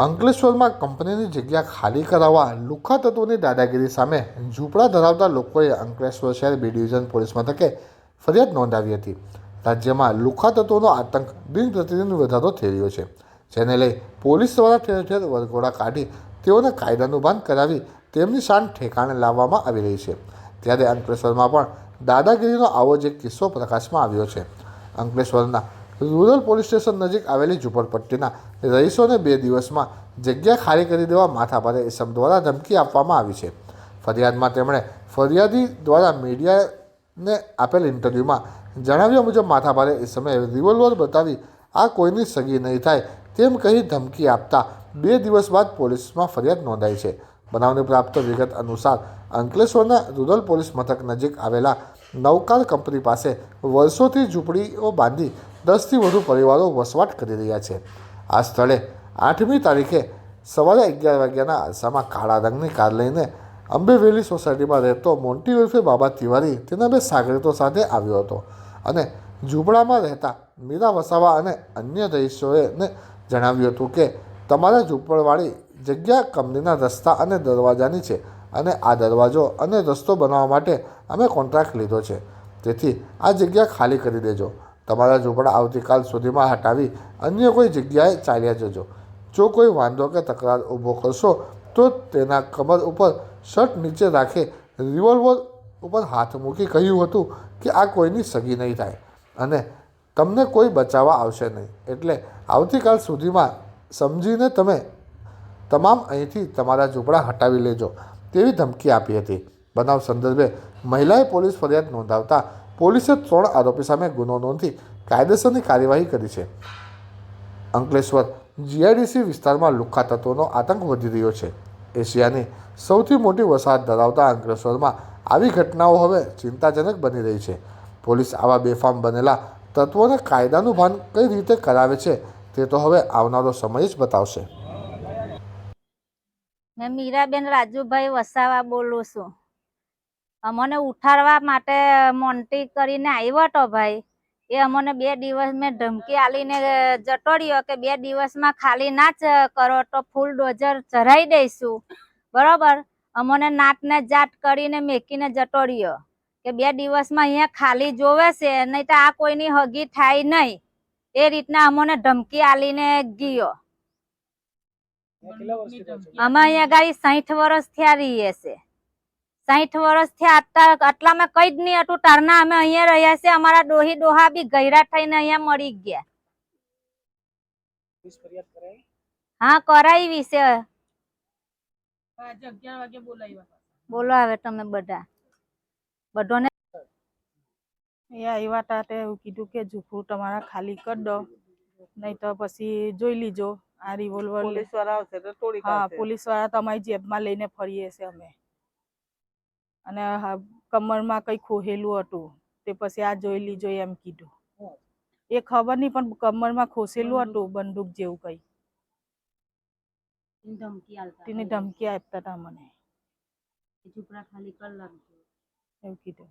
અંકલેશ્વરમાં કંપનીની જગ્યા ખાલી કરાવવા લુખા તત્વોની દાદાગીરી સામે ઝૂંપડા ધરાવતા લોકોએ અંકલેશ્વર શહેર બી ડિવિઝન પોલીસ મથકે ફરિયાદ નોંધાવી હતી. રાજ્યમાં લુખા તત્વોનો આતંક દિન પ્રતિદિન વધારો થઈ રહ્યો છે, જેને લઈ પોલીસ દ્વારા ઠેર ઠેર વરઘોડા કાઢી તેઓને કાયદાનું ભાન કરાવી તેમની શાન ઠેકાણે લાવવામાં આવી રહી છે. ત્યારે અંકલેશ્વરમાં પણ દાદાગીરીનો આવો જ એક કિસ્સો પ્રકાશમાં આવ્યો છે. અંકલેશ્વરના રૂરલ પોલીસ સ્ટેશન નજીક આવેલી ઝૂંપડપટ્ટીના રહીશોને બે દિવસમાં જગ્યા ખાલી કરી દેવા માથાભારે ઇસમ દ્વારા ધમકી આપવામાં આવી છે. ફરિયાદમાં તેમણે ફરિયાદી દ્વારા મીડિયાને આપેલ ઇન્ટરવ્યૂમાં જણાવ્યા મુજબ માથાભારે ઇસમે રિવોલ્વર બતાવી, આ કોઈની સગી નહીં થાય તેમ કહી ધમકી આપતા બે દિવસ બાદ પોલીસમાં ફરિયાદ નોંધાઈ છે. બનાવની પ્રાપ્ત વિગત અનુસાર અંકલેશ્વરના રૂરલ પોલીસ મથક નજીક આવેલા નવકાર કંપની પાસે વર્ષોથી ઝૂંપડીઓ બાંધી દસથી વધુ પરિવારો વસવાટ કરી રહ્યા છે. આ સ્થળે આઠમી તારીખે સવારે અગિયાર વાગ્યાના આરસામાં કાળા રંગની કાર લઈને અંબેવેલી સોસાયટીમાં રહેતો મોન્ટી ઉર્ફે બાબા તિવારી તેના બે સાગરીતો સાથે આવ્યો હતો અને ઝૂંપડામાં રહેતા મીરા વસાવા અને અન્ય રહીશોએ જણાવ્યું હતું કે, તમારા ઝૂંપડવાળી જગ્યા કંપનીના રસ્તા અને દરવાજાની છે અને આ દરવાજો અને રસ્તો બનાવવા માટે અમે કોન્ટ્રાક્ટ લીધો છે. તેથી આ જગ્યા ખાલી કરી દેજો. તમારા ઝૂંપડા આવતીકાલ સુધીમાં હટાવી અન્ય કોઈ જગ્યાએ ચાલ્યા જજો. જો કોઈ વાંધો કે તકરાર ઊભો કરશો, તો તેના કમર ઉપર શર્ટ નીચે રાખે રિવોલ્વર ઉપર હાથ મૂકી કહ્યું હતું કે આ કોઈની સગી નહીં થાય અને તમને કોઈ બચાવવા આવશે નહીં. એટલે આવતીકાલ સુધીમાં સમજીને તમે તમામ અહીંથી તમારા ઝૂંપડા હટાવી લેજો તેવી ધમકી આપી હતી. બનાવ સંદર્ભે મહિલાએ પોલીસ ફરિયાદ નોંધાવતા પોલીસે ત્રણ આરોપી સામે ગુનો નોંધી કાયદેસરની કાર્યવાહી કરી છે. અંકલેશ્વર જીઆઈડીસી વિસ્તારમાં લુખ્ખા તત્વોનો આતંક વધી રહ્યો છે. એશિયાની સૌથી મોટી વસાહત ધરાવતા અંકલેશ્વરમાં આવી ઘટનાઓ હવે ચિંતાજનક બની રહી છે. પોલીસ આવા બેફામ બનેલા તત્વોને કાયદાનું ભાન કઈ રીતે કરાવે છે તે તો હવે આવનારો સમય જ બતાવશે. મેં મીરાબેન રાજુભાઈ વસાવા બોલું છું. અમને ઉઠાડવા માટે મોન્ટી કરીને આવ્યો હતો ભાઈ. એ અમને બે દિવસ મેં ધમકી આલીને જટોડ્યો કે બે દિવસમાં ખાલી ના જ કરો તો ફૂલ ડોઝર ચઢાઈ દઈશું. બરોબર? અમને નાટને જાટ કરીને મેકીને જટોડ્યો કે બે દિવસમાં અહીંયા ખાલી જોવે છે નહીં તો આ કોઈની હગી થાય નહીં. એ રીતના અમને ધમકી આલીને ગયો. અમે અહીંયા ગાડી સાઠ વર્ષ થયા રહીએ છે સાઠ વર્ષ થયા અત્યાર આટલામાં કઈ જ નહીં હતું. તારના અમે અહીંયા રહ્યા છે અમારા ડોહી ડોહા બી ગયરા થઈને અહીંયા મરી ગયા. હા કરાવી છે. બોલો હવે તમે બધા. બધોને એ આવ્યા તા તે એવું કીધું કે ઝૂંપડું તમારા ખાલી કરી દો. નહીં તો પછી જોઈ લીજો. આ રિવોલ્વર પોલીસવાળા આવશે તો તોડી હા પોલીસવાળા તમારી જેબમાં લઈને ફરીએ છે અમે. અને કમરમાં કઈ ખોહેલું હતું તે પછી આ જોઈ લીજો એમ કીધું. એ ખબર નહીં પણ કમરમાં ખોસેલું હતું બંદૂક જેવું કઈ. તેની ધમકી આપતા હતા મને. એવું કીધું.